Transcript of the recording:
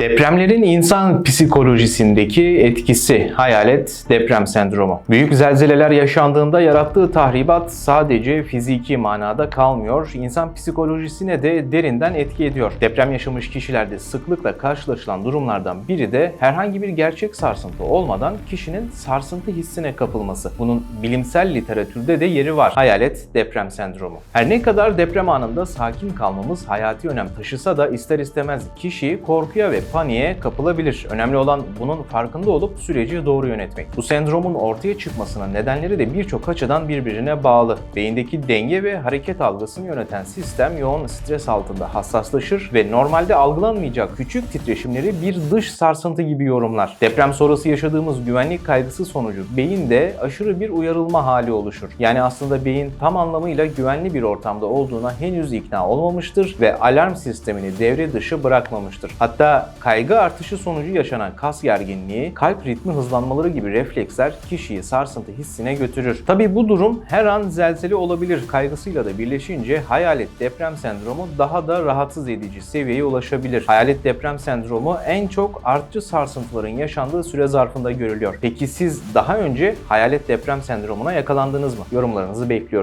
Depremlerin insan psikolojisindeki etkisi hayalet deprem sendromu. Büyük zelzeleler yaşandığında yarattığı tahribat sadece fiziki manada kalmıyor, insan psikolojisine de derinden etki ediyor. Deprem yaşamış kişilerde sıklıkla karşılaşılan durumlardan biri de herhangi bir gerçek sarsıntı olmadan kişinin sarsıntı hissine kapılması. Bunun bilimsel literatürde de yeri var. Hayalet deprem sendromu. Her ne kadar deprem anında sakin kalmamız hayati önem taşısa da ister istemez kişi korkuya ve paniğe kapılabilir. Önemli olan bunun farkında olup süreci doğru yönetmek. Bu sendromun ortaya çıkmasının nedenleri de birçok açıdan birbirine bağlı. Beyindeki denge ve hareket algısını yöneten sistem yoğun stres altında hassaslaşır ve normalde algılanmayacak küçük titreşimleri bir dış sarsıntı gibi yorumlar. Deprem sonrası yaşadığımız güvenlik kaygısı sonucu beyinde aşırı bir uyarılma hali oluşur. Yani aslında beyin tam anlamıyla güvenli bir ortamda olduğuna henüz ikna olmamıştır ve alarm sistemini devre dışı bırakmamıştır. Hatta kaygı artışı sonucu yaşanan kas gerginliği, kalp ritmi hızlanmaları gibi refleksler kişiyi sarsıntı hissine götürür. Tabi bu durum her an zelzele olabilir kaygısıyla da birleşince hayalet deprem sendromu daha da rahatsız edici seviyeye ulaşabilir. Hayalet deprem sendromu en çok artçı sarsıntıların yaşandığı süre zarfında görülüyor. Peki siz daha önce hayalet deprem sendromuna yakalandınız mı? Yorumlarınızı bekliyoruz.